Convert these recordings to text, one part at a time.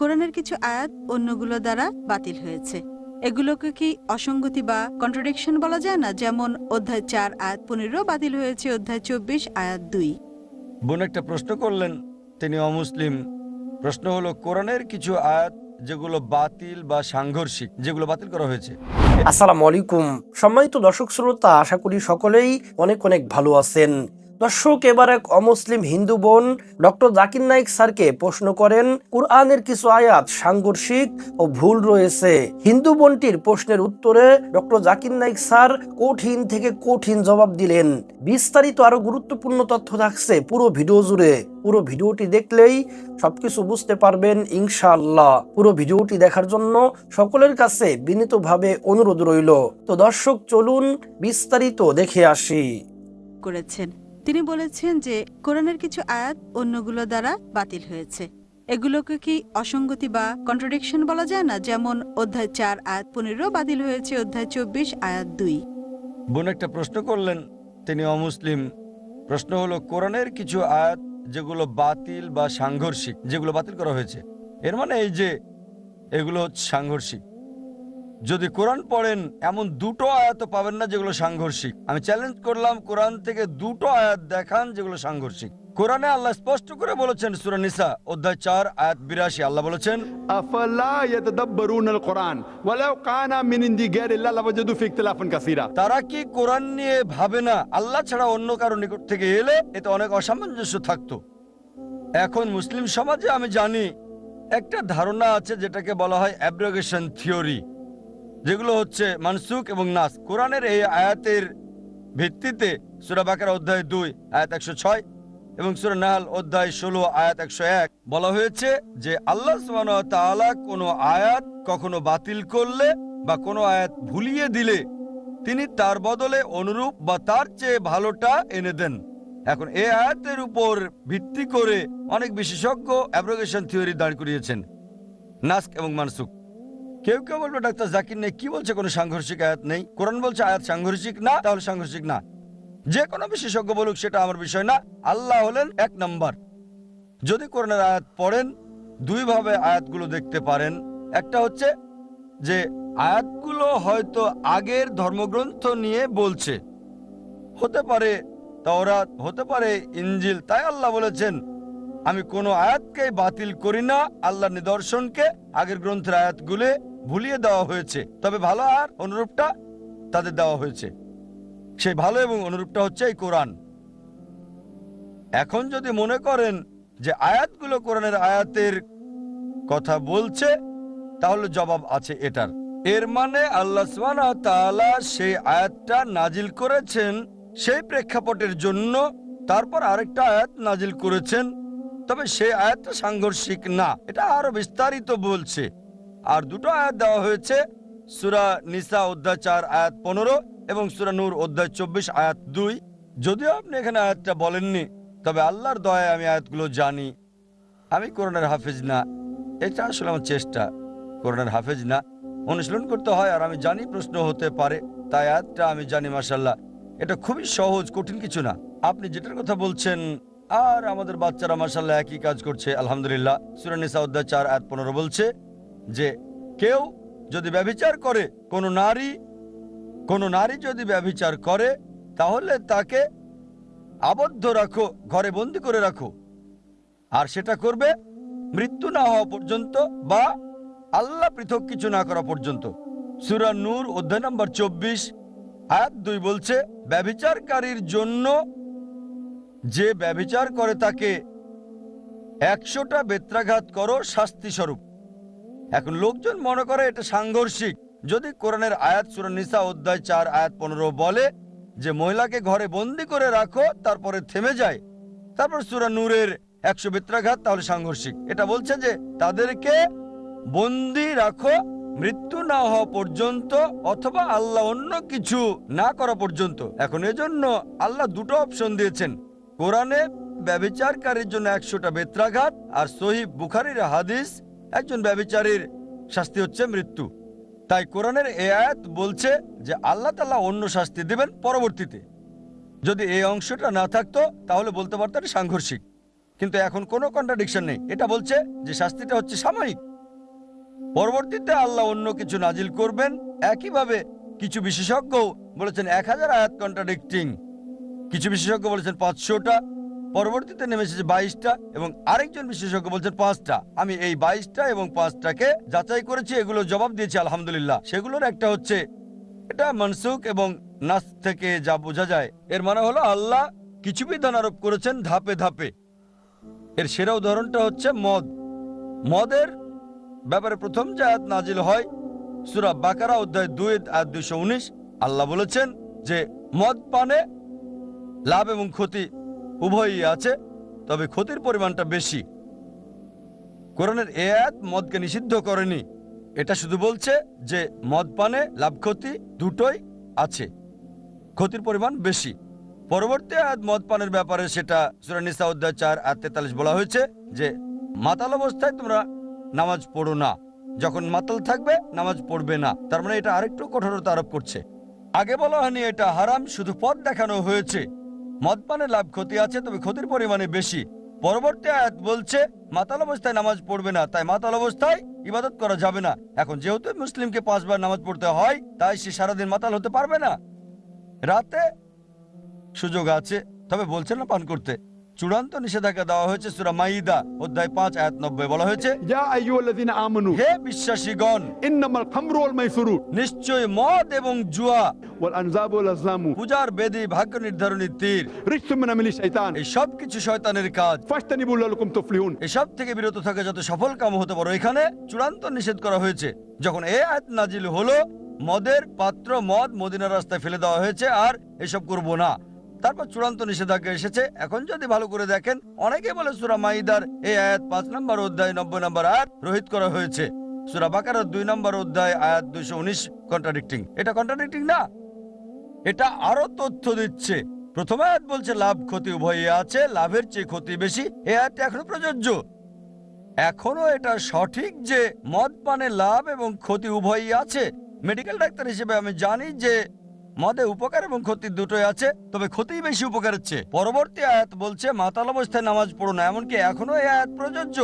কোরআনের কিছু আয়াত অন্যগুলো দ্বারা বাতিল হয়েছে। এগুলোকে কি অসঙ্গতি বা কন্ট্রাডিকশন বলা যায় না? যেমন অধ্যায় চার আয়াত পনেরো বাতিল হয়েছে অধ্যায় চব্বিশ আয়াত দুই। বোন একটা প্রশ্ন করলেন তিনি অমুসলিম। প্রশ্ন হলো কোরআনের কিছু আয়াত যেগুলো বাতিল বা সাংঘর্ষিক যেগুলো বাতিল করা হয়েছে? আসসালামু আলাইকুম। সম্মানিত দর্শক শ্রোতা আশা করি সকলেই অনেক অনেক ভালো আছেন। দর্শক, এবার এক অমুসলিম হিন্দু বোন ডক্টর জাকির নাইক স্যারকে প্রশ্ন করেন, কুরআনের কিছু আয়াত সাংঘর্ষিক ও ভুল রয়েছে? হিন্দু বোনটির প্রশ্নের উত্তরে ডক্টর জাকির নাইক স্যার কঠিন থেকে কঠিন জবাব দিলেন। বিস্তারিত আরও গুরুত্বপূর্ণ তথ্য থাকছে পুরো ভিডিও জুড়ে। পুরো ভিডিওটি দেখলেই সবকিছু বুঝতে পারবেন ইনশাআল্লাহ। পুরো ভিডিওটি দেখার জন্য সকলের কাছে বিনীতভাবে অনুরোধ রইল। তো দর্শক, চলুন বিস্তারিত দেখে আসি। করেছেন। তিনি বলেছেন যে কোরআনের কিছু আয়াত অন্যগুলো দ্বারা বাতিল হয়েছে। এগুলোকে কি অসঙ্গতি বা কন্ট্রাডিকশন বলা যায় না? যেমন অধ্যায় চার, আয়াত পনেরো বাতিল হয়েছে, অধ্যায় চব্বিশ, আয়াত দুই। বোন একটা প্রশ্ন করলেন। তিনি অমুসলিম। প্রশ্ন হলো, কোরআনের কিছু আয়াত যেগুলো বাতিল বা সাংঘর্ষিক, যেগুলো বাতিল করা হয়েছে, এর মানে এই যে এগুলো সাংঘর্ষিক। যদি কোরআন পড়েন এমন দুটো আয়াত পাবেন না যেগুলো সাংঘর্ষিক। আমি চ্যালেঞ্জ করলাম কোরআন থেকে দুটো আয়াত দেখান যেগুলো সাংঘর্ষিক। কোরআনে আল্লাহ স্পষ্ট করে বলেছেন সুরা নিসা অধ্যায় 4 আয়াত 82 আল্লাহ বলেছেন আফালা ইয়াতাদাব্বারুনাল কোরআন ওয়ালাউ কানা মিন ইনদি গায়রিল্লাহ লাওয়াজাদু ফি ইখতিলাফান কাসীরা। তারা কি কোরআন নিয়ে ভাবে না? আল্লাহ ছাড়া অন্য কারও নিকট থেকে এলে এতে অনেক অসামঞ্জস্য থাকতো। এখন মুসলিম সমাজে আমি জানি একটা ধারণা আছে যেটাকে বলা হয় অ্যাব্রোগেশন থিওরি যেগুলো হচ্ছে মানসুক এবং নাস। কোরআনের এই আয়াতের ভিত্তিতে সুরা বাকার অধ্যায় দুই, আয়াত একশো ছয় এবং সুরা নাহাল অধ্যায় ষোলো, আয়াত একশো এক বলা হয়েছে যে আল্লাহ তাআলা কোনো আয়াত কখনো বাতিল করলে বা কোনো আয়াত ভুলিয়ে দিলে তিনি তার বদলে অনুরূপ বা তার চেয়ে ভালোটা এনে দেন। এখন এ আয়াতের উপর ভিত্তি করে অনেক বিশেষজ্ঞ অ্যাব্রোগেশন থিওরি দাঁড় করিয়েছেন, নাস্ক এবং মানসুক কেউ কেউ বলবে, ডাক্তার জাকির নেই, কি বলছে কোনো সাংঘর্ষিক আয়াত নেই? কোরআন বলছে আয়াত সাংঘর্ষিক না, তাহলে সাংঘর্ষিক না। যে কোনো বিশেষজ্ঞ বলুক, সেটা আমার বিষয় না। আল্লাহ হলেন এক নম্বর। যদি কোরআনের আয়াত পড়েন দুইভাবে আয়াতগুলো দেখতে পারেন। একটা হচ্ছে যে, আয়াতগুলো হয়তো আগের ধর্মগ্রন্থ নিয়ে বলছে। হতে পারে তাওরাত, হতে পারে ইঞ্জিল তাই আল্লাহ বলেছেন আমি কোনো আয়াতকে বাতিল করি না, আল্লাহর নিদর্শনকে আগের গ্রন্থের আয়াতগুলো ভুলিয়ে দেওয়া হয়েছে। তবে ভালো আর অনুরূপটা তাদের দেওয়া হয়েছে। সেই ভালো এবং অনুরূপটা হচ্ছে এই কোরআন। এখন যদি মনে করেন যে আয়াতগুলো কোরআনের আয়াতের কথা বলছে, তাহলে জবাব আছে এটার। এর মানে আল্লাহ তাআলা সেই আয়াতটা নাজিল করেছেন সেই প্রেক্ষাপটের জন্য, তারপর আরেকটা আয়াত নাজিল করেছেন তবে সেই আয়াতটা সাংঘর্ষিক না, এটা আরও বিস্তারিত বলছে। আর দুটো আয়াত দেওয়া হয়েছে, সুরা নিসা অধ্যায় চার আয়াত পনেরো এবং সুরা নূর অধ্যায় চব্বিশ আয়াত দুই। যদিও আপনি এখানে আয়াতটা বলেননি, তবে আল্লাহর দয়ায় আমি আয়াতগুলো জানি। আমি কোরআনের হাফেজ না, এটা আসলে আমার চেষ্টা। করোনার হাফেজ না, অনুশীলন করতে হয় আর আমি জানি প্রশ্ন হতে পারে, তাই আয়াতটা আমি জানি মাসাল্লাহ এটা খুবই সহজ, কঠিন কিছু না। আপনি যেটার কথা বলছেন আর আমাদের বাচ্চারা মাসাল্লাহ একই কাজ করছে, আলহামদুলিল্লাহ। সুরানিসা অধ্যায় চার, আয়াত পনেরো বলছে যে, কেউ যদি ব্যভিচার করে, কোনো নারী কোনো নারী যদি ব্যভিচার করে, তাহলে তাকে আবদ্ধ রাখো, ঘরে বন্দি করে রাখো। আর সেটা করবে মৃত্যু না হওয়া পর্যন্ত বা আল্লাহ পৃথক কিছু না করা পর্যন্ত। সুরা নূর অধ্যায় নম্বর চব্বিশ, আয়াত দুই বলছে, ব্যভিচারকারীর জন্য যে ব্যভিচার করে তাকে একশোটা বেত্রাঘাত করো শাস্তি স্বরূপ এখন লোকজন মনে করে এটা সাংঘর্ষিক। যদি কোরআনের আয়াত সুরা নিসা অধ্যায় চার, আয়াত পনেরো বলে যে মহিলাকে ঘরে বন্দি করে রাখো, তারপরে থেমে যায়, তারপর সুরা নূরের একশো বেত্রাঘাত, তাহলে সাংঘর্ষিক। এটা বলছে যে তাদেরকে বন্দি রাখো, মৃত্যু না হওয়া পর্যন্ত, অথবা আল্লাহ অন্য কিছু না করা পর্যন্ত। এখন এজন্য আল্লাহ দুটো অপশন দিয়েছেন। কোরআনে ব্যবিচারকারীর জন্য একশোটা বেত্রাঘাত আর সহিব বুখারির হাদিস, একজন ব্যবিচারীর শাস্তি হচ্ছে মৃত্যু। তাই কোরআনের এ আয়াত বলছে যে আল্লাহ তাল্লাহ অন্য শাস্তি দেবেন পরবর্তীতে। যদি এই অংশটা না থাকতো, তাহলে বলতে পারতেন সাংঘর্ষিক। কিন্তু এখন কোনো কন্ট্রাডিকশন নেই। এটা বলছে যে শাস্তিটা হচ্ছে সাময়িক। পরবর্তীতে আল্লাহ অন্য কিছু নাজিল করবেন। একইভাবে কিছু বিশেষজ্ঞ বলেছেন এক হাজার আয়াত কন্ট্রাডিক্টিং কিছু বিশেষজ্ঞ বলেছেন পাঁচশোটা, পরবর্তীতে নেমে এসেছে বাইশটা এবং আরেকজন বিশেষজ্ঞ বলছেন পাঁচটা। আমি এই বাইশটা এবং পাঁচটাকে যাচাই করেছি, এগুলো জবাব দিয়েছি, আলহামদুলিল্লাহ। সেগুলোর একটা হচ্ছে, এটা মনসুখ এবং নাস থেকে যা বোঝা যায়, এর মানে হলো আল্লাহ কিছু বিধান আরোপ করেছেন ধাপে ধাপে। এর সেরা উদাহরণটা হচ্ছে মদ। মদের ব্যাপারে প্রথম যে আয়াত নাজিল হয়, সুরা বাকারা অধ্যায় দুই দুইশো উনিশ, আল্লাহ বলেছেন যে মদ পানে লাভ এবং ক্ষতি উভয়ই আছে, তবে ক্ষতির পরিমাণটা বেশি। কোরআনের এ আয়াত মদকে নিষিদ্ধ করেনি। এটা শুধু বলছে যে মদ পানে লাভ ক্ষতি দুটোই আছে, ক্ষতির পরিমাণ বেশি। পরবর্তী আয়াত মদ পানের ব্যাপারে সেটা সূরা নিসা অধ্যায় চার আর তেতাল্লিশ বলা হয়েছে যে, মাতাল অবস্থায় তোমরা নামাজ পড়ো না। যখন মাতাল থাকবে, নামাজ পড়বে না। তার মানে এটা আরেকটু কঠোরতা আরোপ করছে। আগে বলা হয়নি এটা হারাম, শুধু পথ দেখানো হয়েছে। মদ পানে লাভ ক্ষতি আছে, তবে ক্ষতির পরিমাণে বেশি। পরবর্তী আয়াত বলছে, মাতাল অবস্থায় নামাজ পড়বে না, তাই মাতাল অবস্থায় ইবাদত করা যাবে না। এখন যেহেতু মুসলিমকে পাঁচবার নামাজ পড়তে হয়, তাই সে সারাদিন মাতাল হতে পারবে না। রাতে সুযোগ আছে, তবে বলছে না পান করতে। চূড়ান্ত নিষেধাজ্ঞা দেওয়া হয়েছে সুরা মাইদা অধ্যায় পাঁচ আয়াত নব্বই বলা হয়েছে হে বিশ্বাসীগণ নিশ্চয় মদ এবং জুয়া পূজার বেদি ভাগ্য নির্ধারণী তীর এই সবকিছু শয়তানের কাজ। এসব থেকে বিরত থাকে যত সফল কাম হতে পারো এখানে চূড়ান্ত নিষেধ করা হয়েছে। যখন এ আয়াত নাজিল হলো মদের পাত্র মদ মদিনা রাস্তায় ফেলে দেওয়া হয়েছে আর এসব করব না। তারপর চূড়ান্ত নিষেধাজ্ঞা এসেছে। এখন যদি ভালো করে দেখেন অনেকে বলে সুরা মাইদার এই আয়াত পাঁচ নম্বর অধ্যায় নব্বই নম্বর আয়াত রোহিত করা হয়েছে। সুরা বাকার দুই নম্বর অধ্যায় আয়াত দুইশো উনিশ কন্ট্রাডিক্টিং এটা কন্ট্রাডিক্টিং না। এটা আরও তথ্য দিচ্ছে। প্রথম আয়াত বলছে, লাভ ক্ষতি উভয়ই আছে, লাভের চেয়ে ক্ষতি বেশি। এ আয়াতটা এখনও প্রযোজ্য। এখনও এটা সঠিক যে মদ পানে লাভ এবং ক্ষতি উভয়ই আছে। মেডিকেল ডাক্তার হিসেবে আমি জানি যে মদে উপকার এবং ক্ষতি দুটোই আছে, তবে ক্ষতিই বেশি উপকার হচ্ছে। পরবর্তী আয়াত বলছে, মাতাল অবস্থায় নামাজ পড়ো না, এমনকি এখনও এই আয়াত প্রযোজ্য।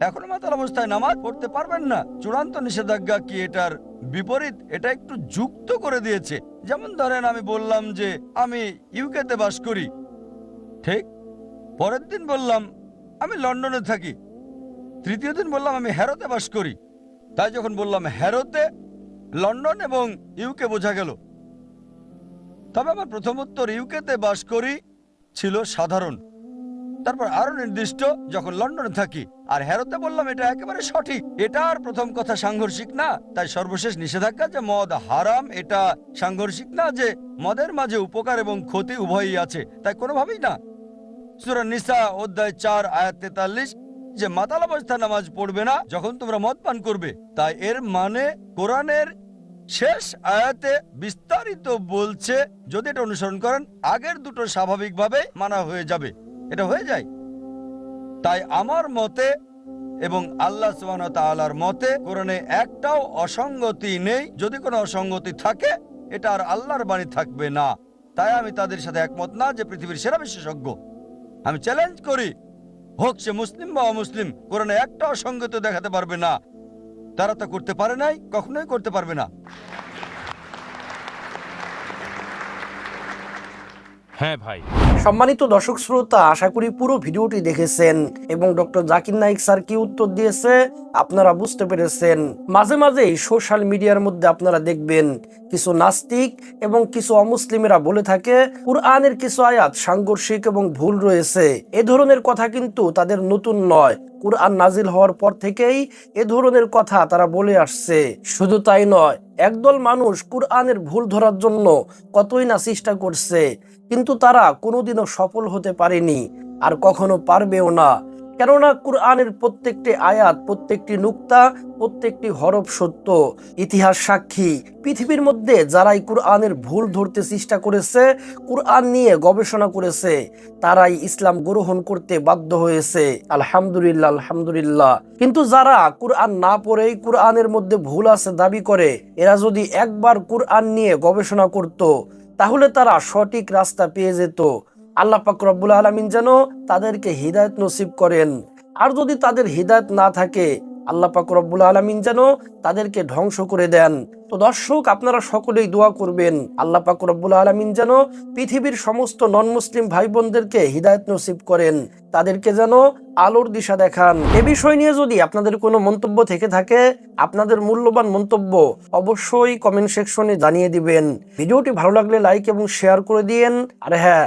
এখনও মাতাল অবস্থায় নামাজ পড়তে পারবেন না। চূড়ান্ত নিষেধাজ্ঞা কি এটার বিপরীত? এটা একটু যুক্ত করে দিয়েছে। যেমন ধরেন আমি বললাম যে, আমি ইউকেতে বাস করি। ঠিক? পরের দিন বললাম, আমি লন্ডনে থাকি। তৃতীয় দিন বললাম, আমি হ্যারোতে বাস করি। তাই যখন বললাম, হ্যারোতে লন্ডন এবং ইউকে বোঝা গেল। তবে আমার প্রথম উত্তর ইউকেতে বাস করি ছিল সাধারণ। তারপর আরও নির্দিষ্ট যখন লন্ডনে থাকি। আর হ্যারোতে বললাম, এটা একেবারে সঠিক। এটা আর প্রথম কথা সাংঘর্ষিক না। তাই সর্বশেষ নিষেধাজ্ঞা যে মদ হারাম, এটা সাংঘর্ষিক না যে মদের মাঝে উপকার এবং ক্ষতি উভয়ই আছে, তাই কোনোভাবেই না। সুরা নিসা অধ্যায় চার, আয়াত তেতাল্লিশ, যে মাতাল অবস্থা নামাজ পড়বে না, যখন তোমরা মদ পান করবে, তাই এর মানে কোরআনের শেষ আয়াতে বিস্তারিত বলছে, যদি এটা অনুসরণ করেন, আগের দুটো স্বাভাবিকভাবে মানা হয়ে যাবে। এটা হয়ে যায়। তাই আমার মতে এবং আল্লাহ তাআলার মতে কোরআনে একটাও অসঙ্গতি নেই। যদি কোনো অসঙ্গতি থাকে, এটা আর আল্লাহর বাণী থাকবে না। তাই আমি তাদের সাথে একমত না যে পৃথিবীর সেরা বিশেষজ্ঞ। আমি চ্যালেঞ্জ করি, হোক সে মুসলিম বা অমুসলিম, কোরআনে একটা অসঙ্গতি দেখাতে পারবে না। তারা তা করতে পারে নাই কখনোই করতে পারবে না। হ্যাঁ ভাই। সম্মানিত দর্শক শ্রোতা আশা করি পুরো ভিডিওটি দেখেছেন এবং ডক্টর জাকির নাইক স্যার কি উত্তর দিয়েছে আপনারা বুঝতে পেরেছেন। মাঝে মাঝেই সোশ্যাল মিডিয়ার মধ্যে আপনারা দেখবেন কিছু নাস্তিক এবং কিছু অমুসলিমেরা বলে থাকে, কুরআনের কিছু আয়াত সাংঘর্ষিক এবং ভুল রয়েছে। এ ধরনের কথা কিন্তু তাদের নতুন নয়। কুরআন নাজিল হওয়ার পর থেকেই এ ধরনের কথা তারা বলে আসছে। শুধু তাই নয়, একদল মানুষ কুরআনের ভুল ধরার জন্য কতই না চেষ্টা করছে, কিন্তু তারা কোনোদিনও সফল হতে পারেনি, আর কখনো পারবেও না। কেননা কুরআনের প্রত্যেকটি আয়াত, প্রত্যেকটি নুক্তা, প্রত্যেকটি হরফ সত্য, ইতিহাস সাক্ষী। পৃথিবীর মধ্যে যারাই কুরআনের ভুল ধরতে চেষ্টা করেছে, কুরআন নিয়ে গবেষণা করেছে, তারাই ইসলাম গ্রহণ করতে বাধ্য হয়েছে। আলহামদুলিল্লাহ আলহামদুলিল্লাহ। কিন্তু যারা কুরআন না পড়েই কুরআনের মধ্যে ভুল আছে দাবি করে, এরা যদি একবার কুরআন নিয়ে গবেষণা করত, তাহলে তারা সঠিক রাস্তা পেয়ে যেত। আল্লাহ পাক রব্বুল আলমিন যেন তাদেরকে হৃদায়ত নসিব করেন। আর যদি তাদের হৃদায়ত না থাকে, আল্লাহ পাক রব্বুল আলমিন যেন তাদেরকে ধ্বংস করে দেন। তো দর্শক, আপনারা সকলেই দোয়া করবেন, আল্লাহ পাক রব্বুল আলমিন যেন পৃথিবীর সমস্ত নন মুসলিম ভাই বোনদেরকে হৃদায়ত নসিব করেন, তাদেরকে যেন আলোর দিশা দেখান। এ বিষয় নিয়ে যদি আপনাদের কোনো মন্তব্য থেকে থাকে, আপনাদের মূল্যবান মন্তব্য অবশ্যই কমেন্ট সেকশনে জানিয়ে দিবেন। ভিডিওটি ভালো লাগলে লাইক এবং শেয়ার করে দিয়েন। আর হ্যাঁ